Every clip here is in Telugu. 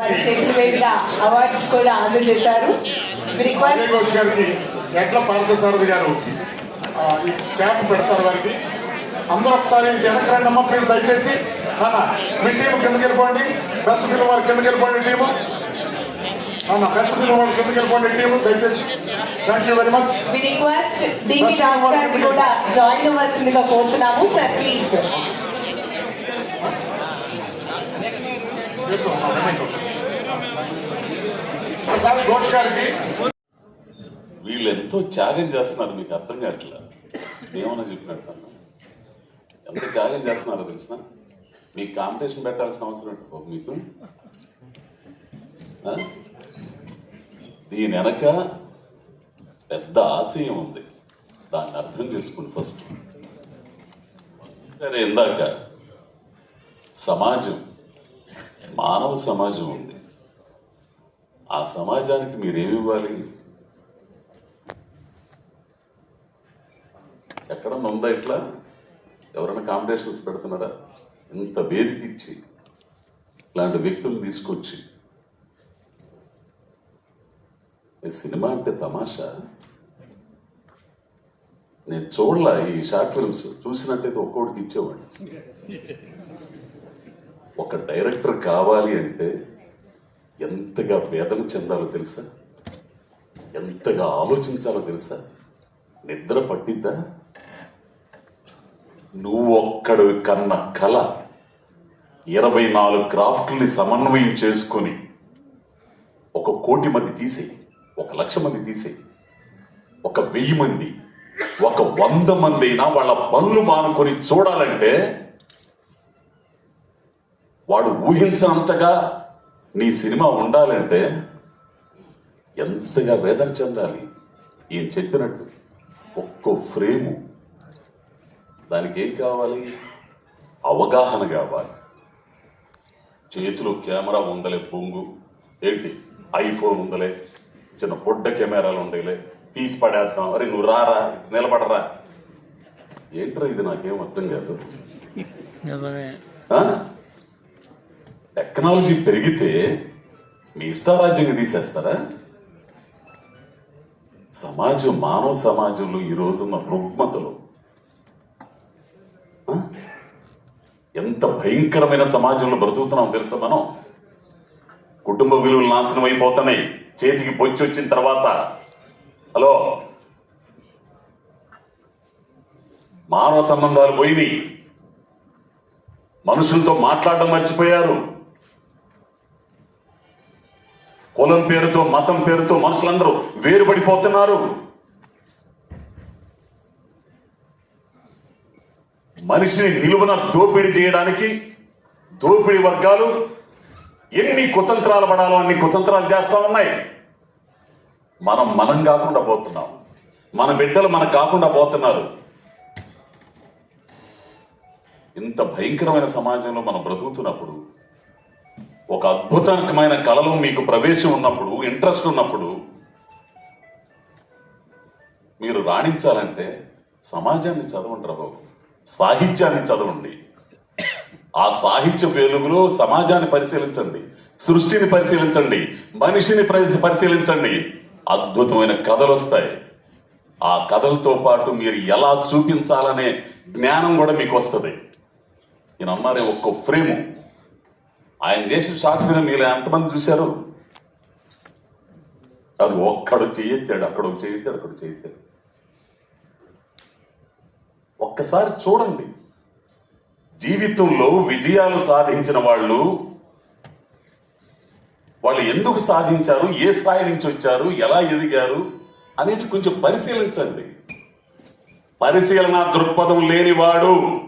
వారి చేతుల మీదుగా అవార్డ్స్ కూడా అందజేశారు రిక్వెస్ట్ గారికి ఎట్ల పార్థసారథి గారు క్యాంప్ పెడతారు వారికి. అందరూ ఒకసారి వెనక రండి అమ్మ ప్లీజ్ దయచేసి. అన్న మీ టీం కిందకి వెళ్ళిపోండి. బెస్ట్ ఫిల్మ్ వారు కిందకి వెళ్ళిపోండి టీము. అన్న బెస్ట్ ఫిల్మ్ వారు కిందకి వెళ్ళిపోండి టీము. దయచేసి. Thank you very much we request DV Raj గారిని కూడా జాయిన్ అవ్వాల్సిందిగా కోరుతున్నాము. సార్ ప్లీజ్ ఒకసారి ఘోష్ గారికి వీళ్ళు ఎంతో త్యాగం చేస్తున్నారు మీకు అర్థం కావట్లా? ఏమన్నా చెప్పినట్టు ఎంత త్యాగం చేస్తున్నారో తెలిసిన? మీకు కాంపిటీషన్ పెట్టాల్సిన అవసరం ఏంటి బాబు మీకు? దీని వెనక పెద్ద ఆశయం ఉంది. దాన్ని అర్థం చేసుకోండి ఫస్ట్ సరే ఇందాక సమాజం మానవ సమాజం ఉంది. ఆ సమాజానికి మీరేమి ఇవ్వాలి? ఎక్కడన్నా ఉందా ఇట్లా? ఎవరైనా కాంపిటీషన్స్ పెడుతున్నారా? ఇంత వేదిక ఇచ్చి ఇలాంటి వ్యక్తులు తీసుకొచ్చి. సినిమా అంటే తమాషా? నేను చూడలా ఈ షార్ట్ ఫిల్మ్స్. చూసినట్టయితే ఒక్కోడికి ఇచ్చేవాడిని ఒక డైరెక్టర్ కావాలి అంటే ఎంతగా వేదన చెందాలో తెలుసా? ఎంతగా ఆలోచించాలో తెలుసా? నిద్ర పట్టిద్దా? నువ్వు ఒక్కడు కన్న కళ ఇరవై నాలుగు క్రాఫ్ట్ని సమన్వయం చేసుకొని ఒక కోటి మంది తీసేయి ఒక లక్ష మంది తీసేయి ఒక వెయ్యి మంది ఒక వంద మంది అయినా వాళ్ళ పనులు మానుకొని చూడాలంటే వాడు ఊహించినంతగా నీ సినిమా ఉండాలంటే ఎంతగా వేదన చెందాలి. ఈయన చెప్పినట్టు ఒక్కో ఫ్రేము దానికి ఏం కావాలి? అవగాహన కావాలి. చేతిలో కెమెరా ఉందలే బొంగు. ఏంటి? ఐఫోన్ ఉందలే చిన్న పొడ్డ కెమెరాలు ఉండేలే తీసి పడేద్దాం. అరే నువ్వు రారా? నిలబడరా? ఏంట్రా ఇది? నాకేం అర్థం కాదు. నిజమే? టెక్నాలజీ పెరిగితే మీ ఇష్టారాజ్యంగా తీసేస్తారా? సమాజం మానవ సమాజంలో ఈ రోజున్న రుగ్మతలు ఎంత భయంకరమైన సమాజంలో బ్రతుకుతున్నాం తెలుసా మనం? కుటుంబ విలువలు నాశనం అయిపోతున్నాయి. చేతికి బొచ్చి వచ్చిన తర్వాత. హలో? మానవ సంబంధాలు పోయినాయి. మనుషులతో మాట్లాడడం మర్చిపోయారు. కులం పేరుతో మతం పేరుతో మనుషులందరూ వేరుపడిపోతున్నారు. మనిషిని నిలువున దోపిడీ చేయడానికి దోపిడీ వర్గాలు ఎన్ని కుతంత్రాలు పడాలో అన్ని కుతంత్రాలు చేస్తా ఉన్నాయి. మనం మనం కాకుండా పోతున్నాం. మన బిడ్డలు మనకు కాకుండా పోతున్నారు. ఇంత భయంకరమైన సమాజంలో మనం బ్రతుకుతున్నప్పుడు ఒక అద్భుతమైన కళలో మీకు ప్రవేశం ఉన్నప్పుడు ఇంట్రెస్ట్ ఉన్నప్పుడు మీరు రాణించాలంటే సమాజాన్ని చదవండి రా బాబు సాహిత్యాన్ని చదవండి. ఆ సాహిత్య వెలుగులో సమాజాన్ని పరిశీలించండి. సృష్టిని పరిశీలించండి. మనిషిని పరి- పరిశీలించండి. అద్భుతమైన కథలు వస్తాయి. ఆ కథలతో పాటు మీరు ఎలా చూపించాలనే జ్ఞానం కూడా మీకు వస్తుంది. నేను అన్నారే ఒక్క ఫ్రేము. ఆయన చేసిన షార్ట్ ఫిల్మ్ మీరు ఎంతమంది చూశారు? అది ఒక్కడు చేయొద్దాడు అక్కడ ఒక చేయెత్తాడు అక్కడ చేయొద్దాడు ఒక్కసారి చూడండి. జీవితంలో విజయాలు సాధించిన వాళ్ళు వాళ్ళు ఎందుకు సాధించారు? ఏ స్థాయి నుంచి వచ్చారు? ఎలా ఎదిగారు? అనేది కొంచెం పరిశీలించండి. పరిశీలన దృక్పథం లేనివాడు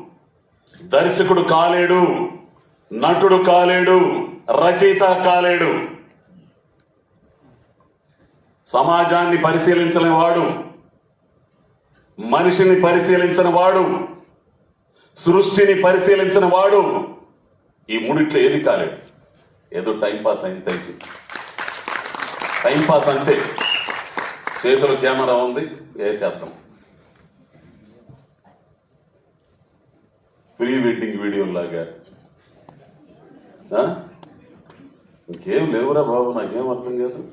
దర్శకుడు కాలేడు. నటుడు కాలేడు రచయిత కాలేడు. సమాజాన్ని పరిశీలించని వాడు మనిషిని పరిశీలించిన వాడు సృష్టిని పరిశీలించిన వాడు ఈ మూడిట్లో ఏది కాలేడు? ఏదో టైంపాస్ అయింది తెలిసి టైం అంతే. చేతిలో కెమెరా ఉంది వేసేద్దాం. ప్రీ వెడ్డింగ్ వీడియోలాగా. ఇంకేం లేవురా బాబు నాకేం అర్థం కాదు.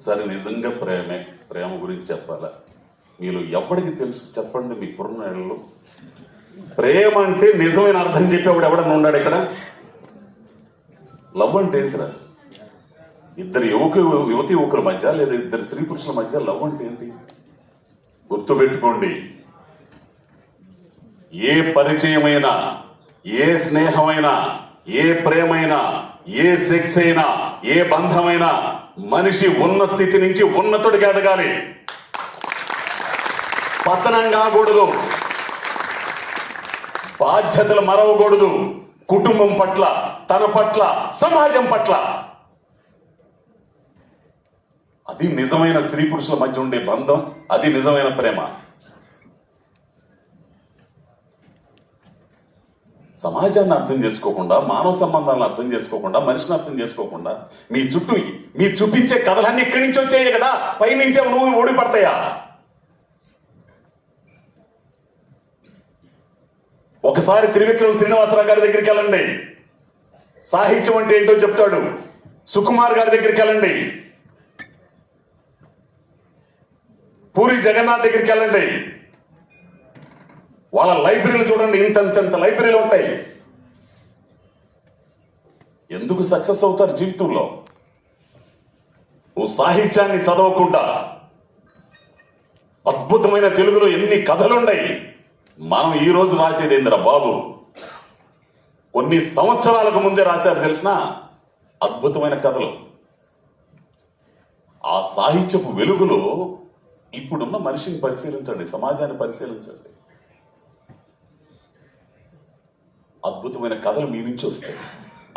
సరే నిజంగా ప్రేమే ప్రేమ గురించి చెప్పాలా? మీరు ఎవరికి తెలుసు? చెప్పండి మీ పురణాళ్ళు ప్రేమ అంటే నిజమైన అర్థం చెప్పేవాడు ఎవడన్నా ఉన్నాడు ఇక్కడ? లవ్ అంటే ఏంటిరా? ఇద్దరు యువక యువతి యువకుల మధ్య లేదా ఇద్దరు స్త్రీ పురుషుల మధ్య లవ్ అంటే ఏంటి? గుర్తుపెట్టుకోండి. ఏ పరిచయమైనా ఏ స్నేహమైనా ఏ ప్రేమైనా ఏ సెక్స్ అయినా ఏ బంధమైనా మనిషి ఉన్న స్థితి నుంచి ఉన్నతుడికి ఎదగాలి. పతనం కాకూడదు బాధ్యతలు మరవకూడదు. కుటుంబం పట్ల తన పట్ల సమాజం పట్ల. అది నిజమైన స్త్రీ పురుషుల మధ్య ఉండే బంధం అది నిజమైన ప్రేమ. సమాజాన్ని అర్థం చేసుకోకుండా మానవ సంబంధాలను అర్థం చేసుకోకుండా మనిషిని అర్థం చేసుకోకుండా మీ చుట్టూ మీ చూపించే కథలన్నీ ఇక్కడి నుంచి వచ్చాయి కదా? పైనుంచే నువ్వు ఓడిపడతాయా ఒకసారి త్రివిక్రమ శ్రీనివాసరావు గారి దగ్గరికి వెళ్ళండి. సాహిత్యం అంటే ఏంటో చెప్తాడు. సుకుమార్ గారి దగ్గరికి వెళ్ళండి. పూరి జగన్నాథ్ దగ్గరికి వెళ్ళండి. వాళ్ళ లైబ్రరీలు చూడండి ఇంతంతంత లైబ్రరీలు ఉంటాయి. ఎందుకు సక్సెస్ అవుతారు జీవితంలో? నువ్వు సాహిత్యాన్ని చదవకుండా. అద్భుతమైన తెలుగులో ఎన్ని కథలున్నాయి మనం ఈ రోజు రాసేది ఏందిరా బాబు? కొన్ని సంవత్సరాలకు ముందే రాశారు తెలిసిన? అద్భుతమైన కథలు. ఆ సాహిత్యపు వెలుగులో ఇప్పుడున్న మనిషిని పరిశీలించండి సమాజాన్ని పరిశీలించండి. అద్భుతమైన కథలు మీ నుంచి వస్తాయి.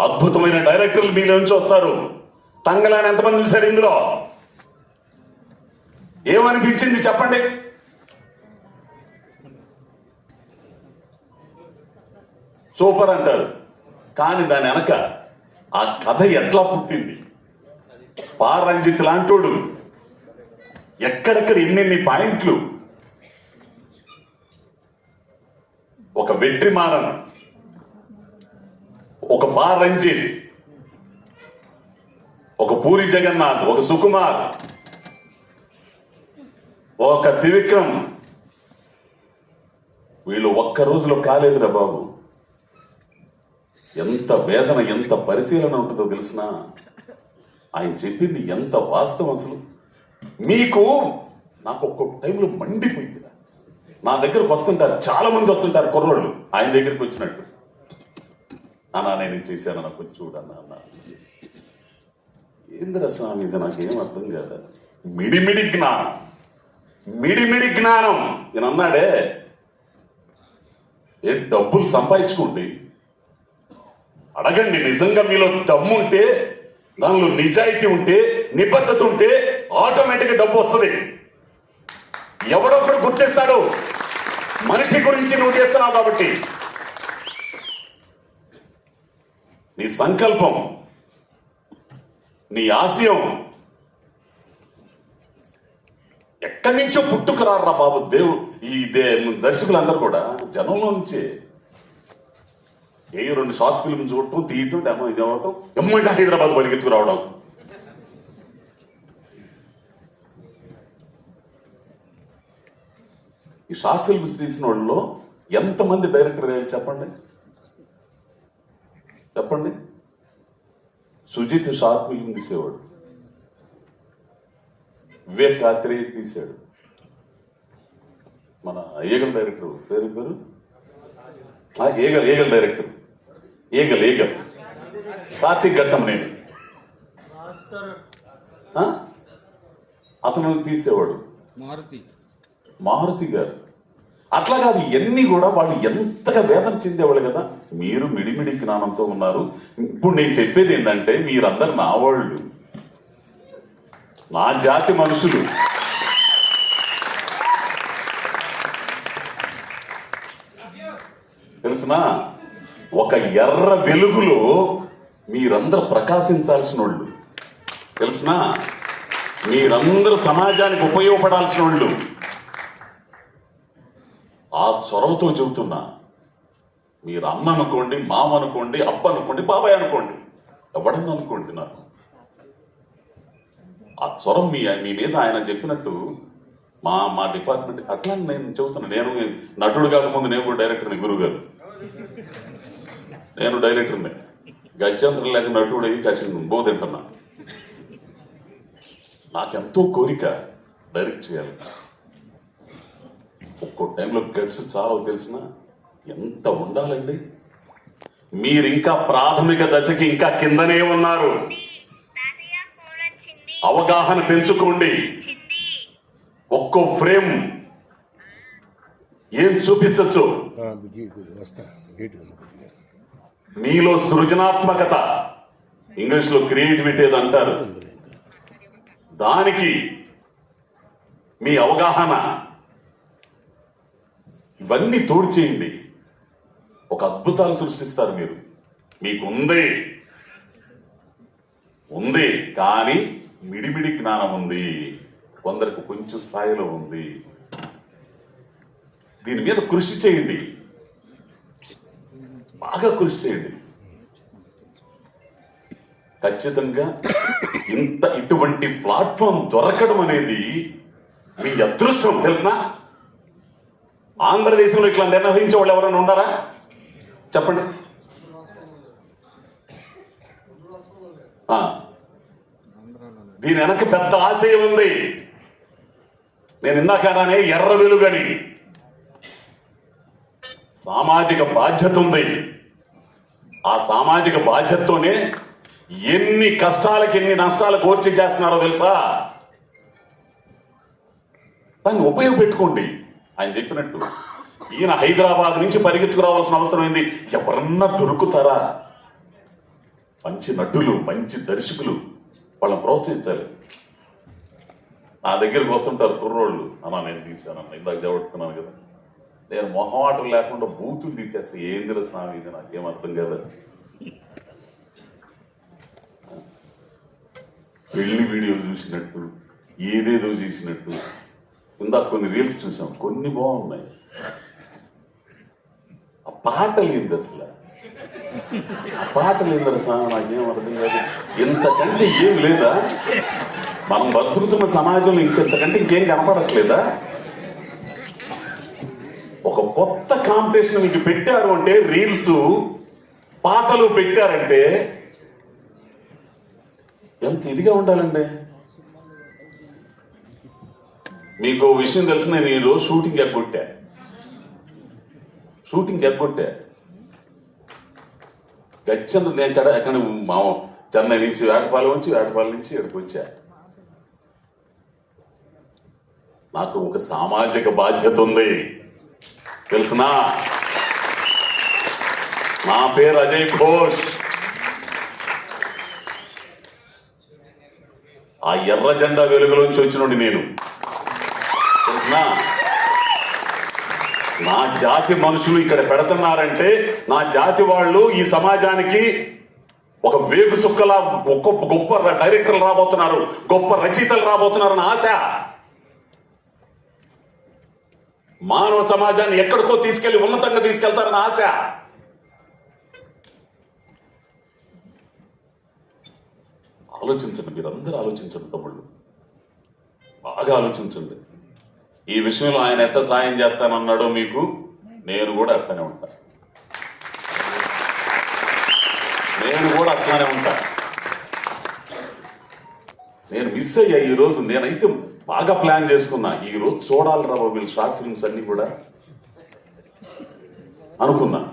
అద్భుతమైన డైరెక్టర్లు మీ నుంచి వస్తారు. తంగలాని ఎంతమంది చూశారు ఇందులో? ఏమనిపించింది చెప్పండి. సూపర్ అంటారు. కానీ దాని వెనక ఆ కథ ఎట్లా పుట్టింది? పారంజిత్ లాంటోడు ఎక్కడెక్కడ ఎన్నెన్ని పాయింట్లు? ఒక వెట్రిమారను ఒక పారంజిత్ ఒక పూరి జగన్నాథ్ ఒక సుకుమార్ ఒక త్రివిక్రమ్. వీళ్ళు ఒక్క రోజులో కాలేదురా బాబు. ఎంత వేదన ఎంత పరిశీలన ఉంటుందో తెలిసిన ఆయన చెప్పింది ఎంత వాస్తవం అసలు. మీకు నాకు ఒక్కొక్క టైంలో మండిపోయింది నా దగ్గరకు వస్తుంటారు చాలా మంది వస్తుంటారు కుర్రోళ్ళు. ఆయన దగ్గరికి వచ్చినట్టు. అన్నా నేను చేశాను నాకు కొంచెం చూడన్నా అన్న ఏందిరా స్వామి ఇది నాకేం అర్థం కాదు. మిడిమిడి జ్ఞానం. మిడిమిడి జ్ఞానం. నేను అన్నాడే ఏ డబ్బులు సంపాదించుకోండి. అడగండి నిజంగా మీలో దమ్ముంటే దానిలో నిజాయితీ ఉంటే నిబద్ధత ఉంటే ఆటోమేటిక్గా డబ్బు వస్తుంది. ఎవడొకడు గుర్తిస్తాడు. మనిషి గురించి నువ్వు చేస్తున్నావు కాబట్టి. నీ సంకల్పం నీ ఆశయం. ఎక్కడి నుంచో పుట్టుకురారా బాబు దేవు ఈ దే దర్శకులందరూ కూడా జనంలో నుంచే. ఏ రెండు షార్ట్ ఫిల్మ్ చూడటం తీయటం డెమో ఇది అవ్వటం ఎమ్మంటే హైదరాబాద్ పరిగెత్తుకురావడం. ఈ షార్ట్ ఫిల్మ్స్ తీసిన వాళ్ళలో ఎంతమంది డైరెక్టర్ చెప్పండి? చెప్పండి. సుజిత్ షార్ట్ ఫిల్మ్ తీసేవాడు. వివేక్ కాత్రే తీశాడు. మన ఏగల్ డైరెక్టర్ పేరు? పేరు Eagle Eagle director. Eagle Eagle Karthik Ghattam నేను? అతను తీసేవాడు. మారుతి. మారుతి గారు. అట్లా కాదు ఇవన్నీ కూడా వాళ్ళు ఎంతగా వేదన చెందేవాళ్ళు కదా. మీరు మిడిమిడి జ్ఞానంతో ఉన్నారు. ఇప్పుడు నేను చెప్పేది ఏంటంటే మీరందరు నా వాళ్ళు. నా జాతి మనుషులు. తెలుసునా? ఒక ఎర్ర వెలుగులో మీరందరూ ప్రకాశించాల్సిన వాళ్ళు తెలుసునా? మీరందరూ సమాజానికి ఉపయోగపడాల్సిన వాళ్ళు ఆ చొరవతో చెబుతున్నా. మీరు అన్న అనుకోండి మామ అనుకోండి అప్ప అనుకోండి బాబాయ్ అనుకోండి. ఎవడన్నా అనుకోండి నాకు ఆ చొరం మీ మీ మీద ఆయన చెప్పినట్టు మా మా డిపార్ట్మెంట్ అట్లా నేను చెబుతున్నా. నేను నటుడు కాకముందు నేను కూడా డైరెక్టర్ని గురువు గారు నేను డైరెక్టర్ని. గత్యంతరం లేక నటుడు అయ్యి కాసిన బోధింటున్నా నాకెంతో కోరిక డైరెక్ట్ చేయాలి. ఒక్కో టైంలో గట్స్ చాలా తెలిసిన ఎంత ఉండాలండి? మీరు ఇంకా ప్రాథమిక దశకి ఇంకా కిందనే ఉన్నారు. అవగాహన పెంచుకోండి. ఒక్కో ఫ్రేమ్ ఏం చూపించచ్చు? మీలో సృజనాత్మకత. ఇంగ్లీష్లో క్రియేటివిటీ అంటారు? దానికి మీ అవగాహన ఇవన్నీ తోడు చేయండి. ఒక అద్భుతాలు సృష్టిస్తారు మీరు. మీకు ఉంది. ఉంది కానీ మిడిమిడి జ్ఞానం ఉంది. కొందరికి కొంచెం స్థాయిలో ఉంది. దీని మీద కృషి చేయండి. బాగా కృషి చేయండి. ఖచ్చితంగా ఇంత ఇటువంటి ప్లాట్ఫామ్ దొరకడం అనేది మీ అదృష్టం తెలిసిన ఆంధ్రదేశంలో ఇట్లా నిర్వహించే వాళ్ళు ఎవరైనా ఉన్నారా చెప్పండి. దీని వెనక పెద్ద ఆశయం ఉంది. నేను ఇందాకనే ఎర్ర వెలుగని సామాజిక బాధ్యత ఉంది. ఆ సామాజిక బాధ్యతతోనే ఎన్ని కష్టాలకి ఎన్ని నష్టాలు కోర్చి చేస్తున్నారో తెలుసా? దాన్ని ఉపయోగపెట్టుకోండి. ఆయన చెప్పినట్టు ఈయన హైదరాబాద్ నుంచి పరిగెత్తుకు రావాల్సిన అవసరం ఏంది? ఎవరన్నా దొరుకుతారా? మంచి నటులు మంచి దర్శకులు వాళ్ళని ప్రోత్సహించాలి. నా దగ్గరికి వస్తుంటారు కుర్రోళ్ళు. అన్న నేను తీశానన్న ఇందాక చెబుతున్నాను కదా. నేను మొహమాటం లేకుండా బూతులు తిట్టేస్తే ఏం తెలుసు నా ఇది నాకేం అర్థం కదా. పెళ్ళి వీడియోలు చూసినట్టు ఏదేదో చేసినట్టు ఇందాక కొన్ని రీల్స్ చూసాం. కొన్ని బాగున్నాయి. ఆ పాటలు లేదు అసలు. ఆ పాటలు ఏంది అసలు. నాకేం అర్థం కాదు. ఇంతకంటే ఏం లేదా? మనం బతుకుతున్న సమాజంలో ఇంకెంతకంటే ఇంకేం కనపడట్లేదా? ఒక కొత్త కాంపిటీషన్ మీకు పెట్టారు అంటే రీల్స్ పాటలు పెట్టారంటే ఎంత ఇదిగా ఉండాలండి? మీకు విషయం తెలిసిన నేను ఈరోజు షూటింగ్ ఎగ్గొట్టా. షూటింగ్ ఎగ్గొట్టా. గచ్చంత నేను కడ ఎక్కడ మా చెన్నై నుంచి వేటపాలెం నుంచి వేటపాలెం నుంచి ఇక్కడికి వచ్చా. నాకు ఒక సామాజిక బాధ్యత ఉంది. తెలుసునా? నా పేరు అజయ్ ఘోష్. ఆ ఎర్ర జెండా వెలుగులోంచి వచ్చినోడి నేను. తెలుసునా నా జాతి మనుషులు ఇక్కడ పెడుతున్నారంటే నా జాతి వాళ్ళు ఈ సమాజానికి ఒక వేగు చుక్కల గొప్ప గొప్ప డైరెక్టర్లు రాబోతున్నారు గొప్ప రచయితలు రాబోతున్నారు అని ఆశ. మానవ సమాజాన్ని ఎక్కడికో తీసుకెళ్ళి ఉన్నతంగా తీసుకెళ్తారని ఆశ. ఆలోచించండి మీరందరూ ఆలోచించండి తమ్ముళ్ళు. బాగా ఆలోచించండి. ఈ విషయంలో ఆయన ఎట్ట సాయం చేస్తానన్నాడో మీకు నేను కూడా అట్లనే ఉంటా. నేను కూడా అట్లానే ఉంటా. నేను మిస్ అయ్యా ఈ రోజు. నేనైతే బాగా ప్లాన్ చేసుకున్నా. ఈ రోజు చూడాలి రా వీళ్ళు షార్ట్ ఫిల్మ్స్ అన్ని కూడా. అనుకున్నా.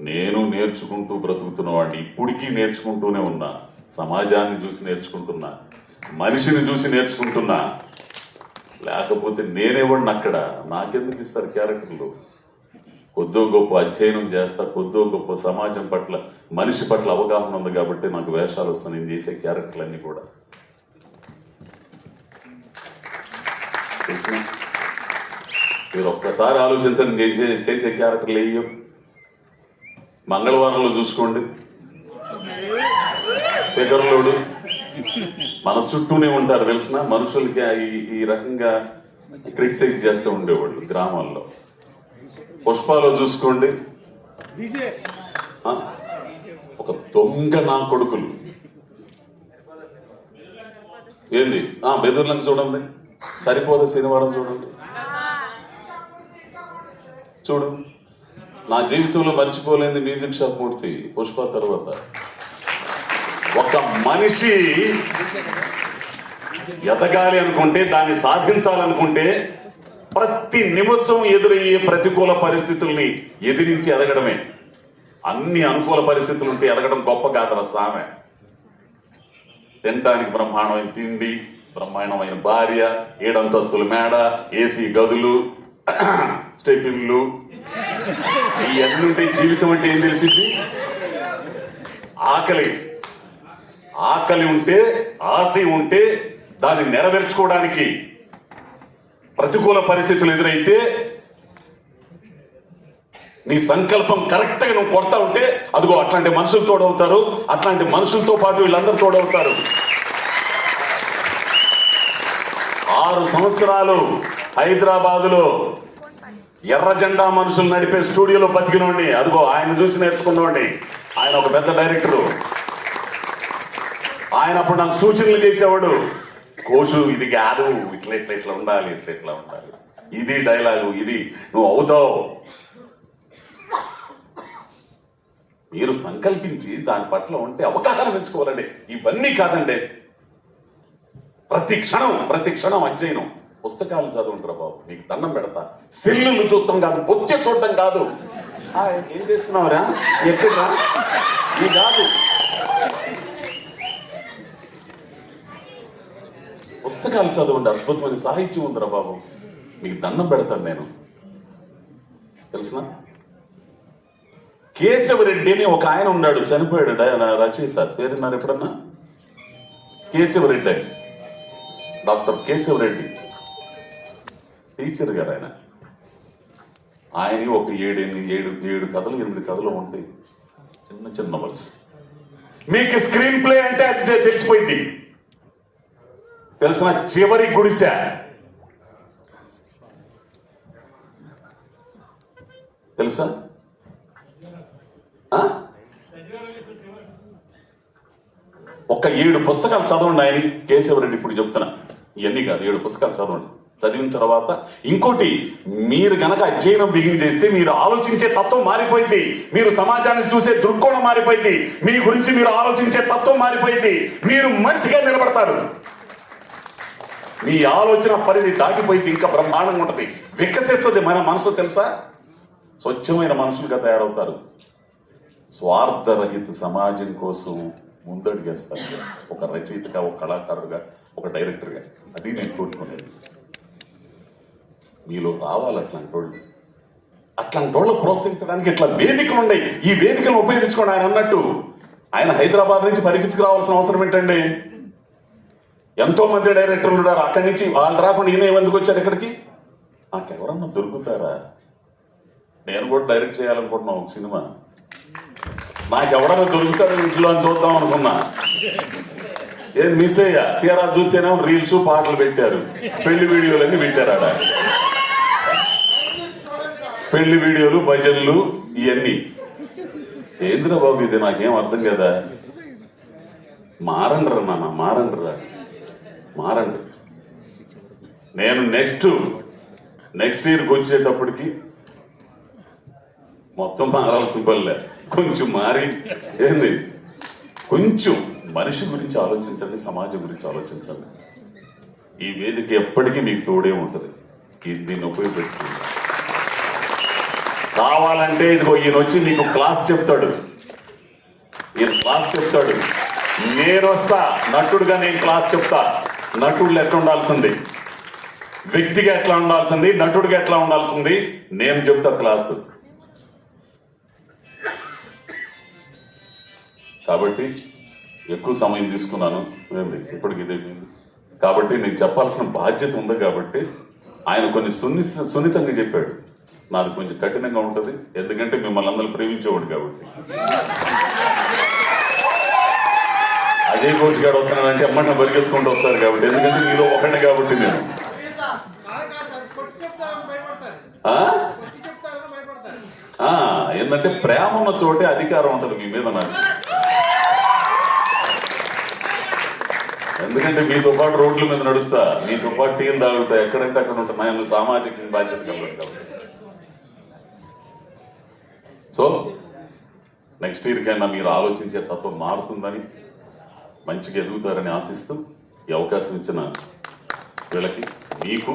నేను నేర్చుకుంటూ బ్రతుకుతున్న వాడిని ఇప్పటికీ నేర్చుకుంటూనే ఉన్నా. సమాజాన్ని చూసి నేర్చుకుంటున్నా. మనిషిని చూసి నేర్చుకుంటున్నా. లేకపోతే నేనేవాడిని అక్కడ. నాకెందుకు ఇస్తారు క్యారెక్టర్లు? కొద్దో గొప్ప అధ్యయనం చేస్తా కొద్దో గొప్ప సమాజం పట్ల మనిషి పట్ల అవగాహన ఉంది కాబట్టి నాకు వేషాలు వస్తాయి నేను చేసే క్యారెక్టర్లన్నీ కూడా? మీరు ఒక్కసారి ఆలోచించండి చేసే- చేసే క్యారెక్టర్లు ఏయో మంగళవారంలో చూసుకోండి. పిగర్లోడు మన చుట్టూనే ఉంటారు తెలిసిన? మనుషులకి ఈ- రకంగా క్రిటిసైజ్ చేస్తూ ఉండేవాళ్ళు గ్రామాల్లో. పుష్పాలో చూసుకోండి. ఒక దొంగ నా కొడుకులు. ఏంది? ఆ బెదూర్లంక చూడండి. సరిపోదు శనివారం చూడండి. చూడు. నా జీవితంలో మర్చిపోలేని మ్యూజిక్ షాప్ మూర్తి పుష్ప తర్వాత. ఒక మనిషి ఎదగాలి అనుకుంటే దాన్ని సాధించాలనుకుంటే ప్రతి నిమిషం ఎదురయ్యే ప్రతికూల పరిస్థితుల్ని ఎదిరించి ఎదగడమే. అన్ని అనుకూల పరిస్థితులు ఉంటే ఎదగడం గొప్ప గాథల సామె. తినడానికి బ్రహ్మాండమైన తిండి బ్రహ్మాండమైన భార్య ఏడంతస్తుల మేడ ఏసీ గదులు స్టెపిన్లు ఇవన్నీ ఉంటే జీవితం అంటే ఏం తెలిసింది? ఆకలి. ఆకలి ఉంటే ఆశ ఉంటే దాన్ని నెరవేర్చుకోవడానికి ప్రతికూల పరిస్థితులు ఎదురైతే నీ సంకల్పం కరెక్ట్గా నువ్వు కొడతా ఉంటే అదిగో అట్లాంటి మనుషులు తోడవుతారు అట్లాంటి మనుషులతో పాటు వీళ్ళందరూ తోడవుతారు. ఆరు సంవత్సరాలు హైదరాబాదులో ఎర్ర జెండా మనుషులు నడిపే స్టూడియోలో బతికినోడిని అదిగో ఆయన చూసి నేర్చుకున్నవాడిని ఆయన ఒక పెద్ద డైరెక్టరు. ఆయన అప్పుడు నాకు సూచనలు చేసేవాడు కోచు ఇది కాదు ఇట్లా ఇట్లా ఇట్లా ఉండాలి ఇట్లా ఇట్లా ఉండాలి. ఇది డైలాగు ఇది నువ్వు అవుతావు. మీరు సంకల్పించి దాని పట్ల ఉంటే అవగాహన పెంచుకోవాలండి. ఇవన్నీ కాదండి. ప్రతి క్షణం ప్రతి క్షణం అధ్యయనం. పుస్తకాలు చదువుంటారా బాబు నీకు దండం పెడతా. సెల్లులు చూస్తాం కాదు బొచ్చే చూడటం కాదు. ఏం చేస్తున్నావురా? ఎక్కడ ఇది కాదు. పుస్తకాలు చదవండి అద్భుతమైన సాహిత్యం ఉందిరా బాబు. మీకు దండం పెడతాను నేను. తెలుసునా? కేశవరెడ్డి అని ఒక ఆయన ఉన్నాడు చనిపోయాడు నా రచయిత. పేరున్నారు ఎప్పుడన్నా? కేశవరెడ్డి అని. డాక్టర్ కేశవరెడ్డి టీచర్ గారు ఆయన. ఆయన ఒక ఏడు ఎనిమిది ఏడు ఏడు కథలు ఎనిమిది కథలు ఉంటాయి. చిన్న చిన్న నవల్స్ మీకు స్క్రీన్ ప్లే అంటే అది తెలిసిపోయింది. తెలిసిన చివరి గుడిసె. తెలుసా? ఆ? ఒక ఏడు పుస్తకాలు చదవండి ఆయన కేశవరెడ్డి ఇప్పుడు చెప్తున్నా. ఇవన్నీ కాదు ఏడు పుస్తకాలు చదవండి. చదివిన తర్వాత ఇంకోటి మీరు గనక అధ్యయనం బిగిన్ చేస్తే మీరు ఆలోచించే తత్వం మారిపోయింది. మీరు సమాజాన్ని చూసే దృక్కోణం మారిపోయింది. మీ గురించి మీరు ఆలోచించే తత్వం మారిపోయింది. మీరు మంచిగా నిలబడతారు. మీ ఆలోచన పరిధి దాటిపోయింది ఇంకా బ్రహ్మాండంగా ఉంటుంది. వికసిస్తుంది మన మనసు తెలుసా? స్వచ్ఛమైన మనుషులుగా తయారవుతారు. స్వార్థరహిత సమాజం కోసం ముందడుగేస్తాను ఒక రచయితగా ఒక కళాకారుడుగా ఒక డైరెక్టర్గా. అది నేను కోరుకునేది. మీలో రావాలి అట్లాంటి వాళ్ళు. అట్లాంటి వాళ్ళు ప్రోత్సహించడానికి ఇట్లా వేదికలు ఉన్నాయి. ఈ వేదికను ఉపయోగించుకోండి ఆయన అన్నట్టు. ఆయన హైదరాబాద్ నుంచి పరిగెత్తుకు రావాల్సిన అవసరం ఏంటండి? ఎంతో మంది డైరెక్టర్లు ఉన్నారు. అక్కడి నుంచి వాళ్ళు రాకుండా ఈయన ఎందుకు వచ్చారు ఇక్కడికి? నాకెవరన్నా దొరుకుతారా? నేను కూడా డైరెక్ట్ చేయాలనుకుంటున్నాను ఒక సినిమా. నాకెవడన్నా దొరుకుతాడు ఇంట్లో అని చూద్దాం అనుకున్నా. ఏం మిస్ అయ్యా? తీరా చూస్తేనే రీల్స్ పాటలు పెట్టారు. పెళ్ళి వీడియోలన్నీ పెట్టారు ఆడ. పెళ్ళి వీడియోలు భజన్లు ఇవన్నీ ఏందిరా బాబు ఇది? నాకేం అర్థం కదా? మారండ్రా నాన్న మారండ్రా మారండి. నేను నెక్స్ట్ నెక్స్ట్ ఇయర్కి వచ్చేటప్పటికి మొత్తం మారాల్సిన పనిలే. కొంచెం మారి ఏంది? కొంచెం మనిషి గురించి ఆలోచించండి సమాజం గురించి ఆలోచించండి. ఈ వేదిక ఎప్పటికీ మీకు తోడే ఉంటుంది. ఇది దీన్ని ఉపయోగపెట్టుకుంది. కావాలంటే ఇదిగో ఈయన వచ్చి నీకు క్లాస్ చెప్తాడు. ఈయన క్లాస్ చెప్తాడు. నేను వస్తా నటుడుగా నేను క్లాస్ చెప్తా. నటుడు ఎట్లా ఉండాల్సింది? వ్యక్తిగా ఎట్లా ఉండాల్సింది? నటుడిగా ఎట్లా ఉండాల్సింది? నేను చెప్తా క్లాసు. కాబట్టి ఎక్కువ సమయం తీసుకున్నాను. ఇప్పటికి ఇదే కాబట్టి నేను చెప్పాల్సిన బాధ్యత ఉంది కాబట్టి ఆయన కొన్ని సున్ని సున్నితంగా చెప్పాడు. నాది కొంచెం కఠినంగా ఉంటుంది. ఎందుకంటే మిమ్మల్ని అందరూ ప్రేమించేవాడు కాబట్టి. అజయ్ కోచ్ గారు వస్తున్నానంటే అమ్మని బరికెత్తుకుంటూ వస్తారు కాబట్టి. ఎందుకంటే మీలో ఒకటి కాబట్టి నేను. ఏంటంటే ప్రేమ ఉన్న చోటే అధికారం ఉంటుంది మీ మీద నాకు. ఎందుకంటే మీతో పాటు రోడ్ల మీద నడుస్తా మీతో పాటు టీలు తాగుతా ఎక్కడంటే అక్కడ ఉంటుంది ఆయన సామాజిక బాధ్యత సో నెక్స్ట్ ఇయర్కైనా మీరు ఆలోచించే తత్వం మారుతుందని మంచిగా ఎదుగుతారని ఆశిస్తూ ఈ అవకాశం ఇచ్చిన వీళ్ళకి మీకు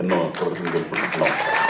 ఎన్నో ప్రదర్శన జరుపుకుంటున్నాం